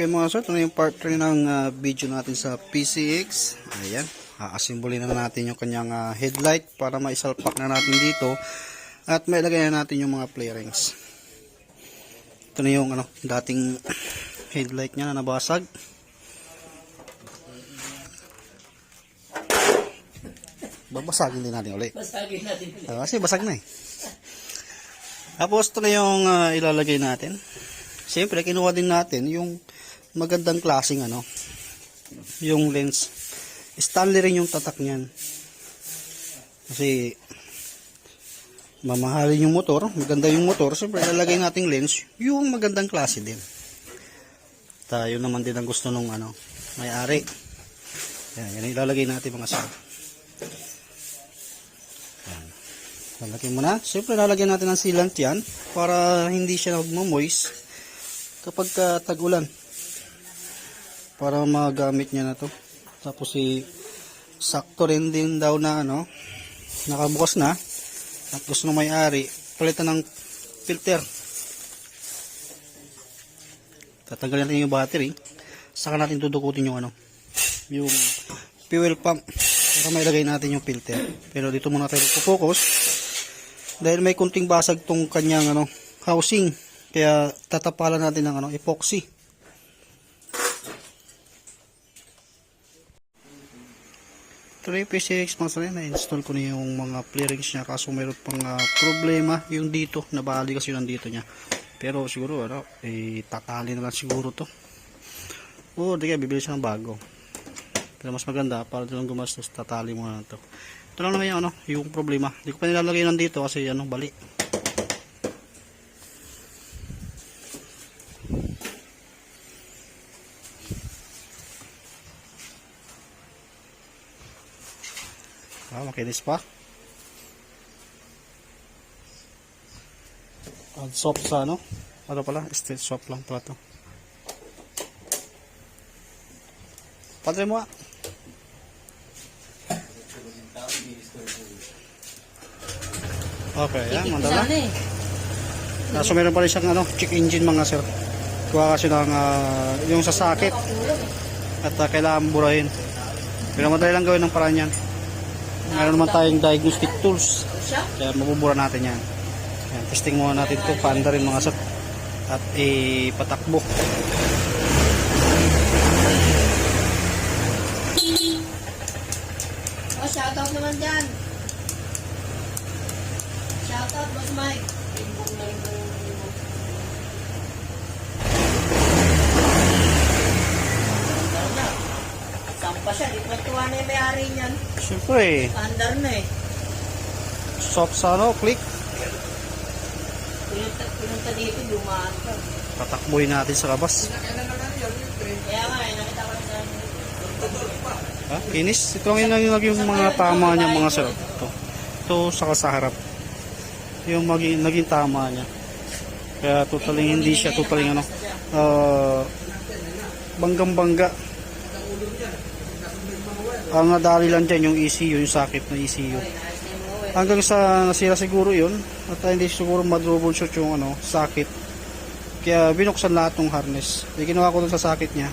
Okay mga sir, ito na yung part 3 ng ah, video natin sa PCX. Ayan, aasimbuli na natin yung kanyang ah, headlight para maisalpak na natin dito. At mailagay na natin yung mga play rings. Ito na yung ano, dating headlight niya na nabasag. Babasagin din natin ulit. Basagin natin ulit. Ah, kasi basag na eh. Tapos ito na yung ah, ilalagay natin. Siyempre, kinuha din natin yung magandang klaseng ano, yung lens. Stanley rin yung tatak niyan. Kasi mamahalin yung motor, maganda yung motor, siyempre ilalagay nating lens, yung magandang klase din. Tayo naman din ang gusto nung ano, may-ari. Yan, yan ilalagay natin mga sir. Lalagyan mo na. Siyempre, lalagyan natin ng sealant yan para hindi siya magmamoist kapag ka tag-ulan. Para magamit niya na to. Tapos si sakto rin din daw na ano, nakabukas na at gusto ng may-ari, palitan ng filter. Tatanggalin natin yung battery. Saka natin dudukutin yung ano, yung fuel pump para mailagay natin yung filter. Pero dito muna tayo focus dahil may kunting basag tong kanyang ano housing kaya tatapalan natin ng ano epoxy Yung PCX mga sarili, na-install ko na yung mga clearings niya kaso mayroon pang ah, problema yung dito, nabali kasi yung dito niya. Pero siguro, ano, eh, tatali na lang siguro to. Oo, di kaya bibili siya ng bago. Pero mas maganda, para doon gumastos, tatali muna na to. Ito lang naman yung, ano, yung problema. Hindi ko pa nilalagay nandito kasi ano, bali. Ah, makinis pa. Add soap sa ano? Ano pala? Steel soap lang pala to. Padre mo ah. Okay, yan, mandala. Sana eh. Kaso meron pa rin siyang ano, check engine mga sir. Kuha kasi ng ah, yung sasakit at ah, kailangan burahin. Pero madali lang gawin ng paraan yan. Meron naman tayong diagnostic tools. Kaya mabubura natin yan. yan testing muna natin ito. Paanda rin mga sir. At ipatakbo. Oh, shoutout naman dyan. Shoutout, Boss Mike. Tuwa na yung may-ari niyan. Siyempre, Standard na eh. soft sa ano, click. Pinunta, pinunta dito, lumaan ka. Patakbuhin natin sa labas. Kaya nga eh, nakita ko sa Ha? Kinis. Ito lang yung, yung, yung mga tama niya mga sir. Ito. Ito saka sa harap. Yung maging, naging tama niya. Kaya totally hindi siya totally ano. Uh, banggang-bangga. Ang nadali lang dyan yung ECU, yung sakit na ECU. Hanggang sa nasira siguro yun at hindi siguro madroubleshoot yung ano, sakit. Kaya binuksan lahat ng harness. Yung ginawa ko dun sa sakit niya,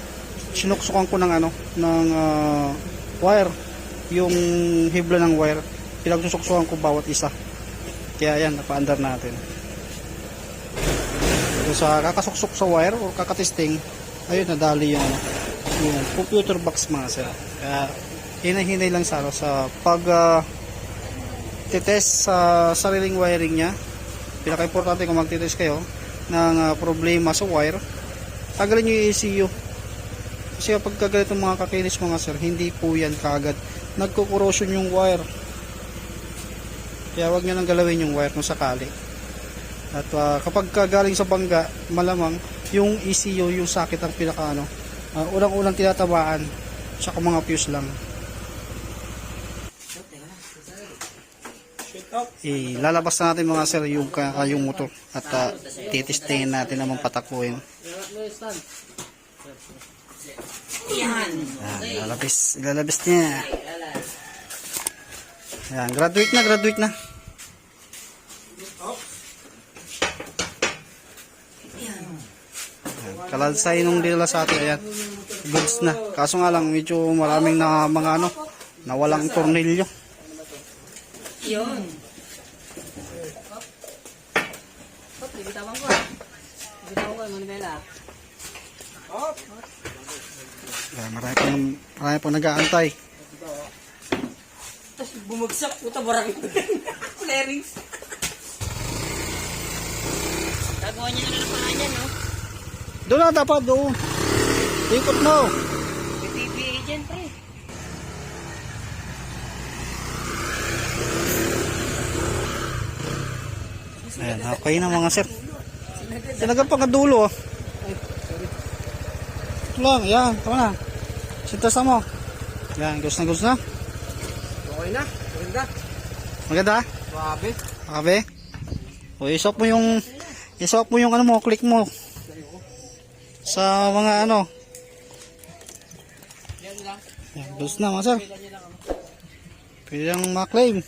sinuksukan ko ng ano, ng ah, wire. Yung hibla ng wire, pinagsusuksukan ko bawat isa. Kaya yan, napaandar natin. So, sa kakasuksok sa wire o kakatesting, ayun, nadali yung ano, yung computer box mga sir. Kaya, hinay-hinay lang sa, ano, sa pag ah, titest sa sariling wiring niya. Pinaka-importante kung magtitest kayo ng ah, problema sa wire, tagalin nyo yung ECU. Kasi kapag kaganitong mga kakinis mga sir, hindi po yan kaagad. Nagkukorrosion yung wire. Kaya wag nyo nang galawin yung wire kung sakali. At ah, kapag kagaling sa bangga, malamang yung ECU, yung sakit ang pinaka ano, ah, unang-unang tinatabaan, tsaka mga fuse lang. Ilalabas na natin mga sir yung, ah, yung motor at uh, titestingin natin naman patakbuhin. Yan. Yan, ilalabas, ilalabas niya. Yan, graduate na, graduate na. Yan, Kalansay nung dinala sa atin, ayan. Goods na. Kaso nga lang, medyo maraming na mga ano, nawalang tornilyo. Yun. Hop, bibitawan ko. Bibitawan ko yung manibela. Ayan, marami pong, marami pong nag-aantay. Tapos bumagsak, puta barang ito. Flarings. Gagawa niya na lang pala niya, no? Doon na dapat, doon. Ikot mo. May Ayan, okay na mga sir. Sinagan pa nga dulo. oh. Ito lang, yan, tama na. Sintas na mo. Yan, gusto na gusto na. Okay na. Maganda. Maganda? Suabe. Sabi? O, isop mo yung, isop mo yung ano mo, click mo. Sa mga ano. Yan lang. Yan, gusto na mga sir. Pwede lang ma-claim.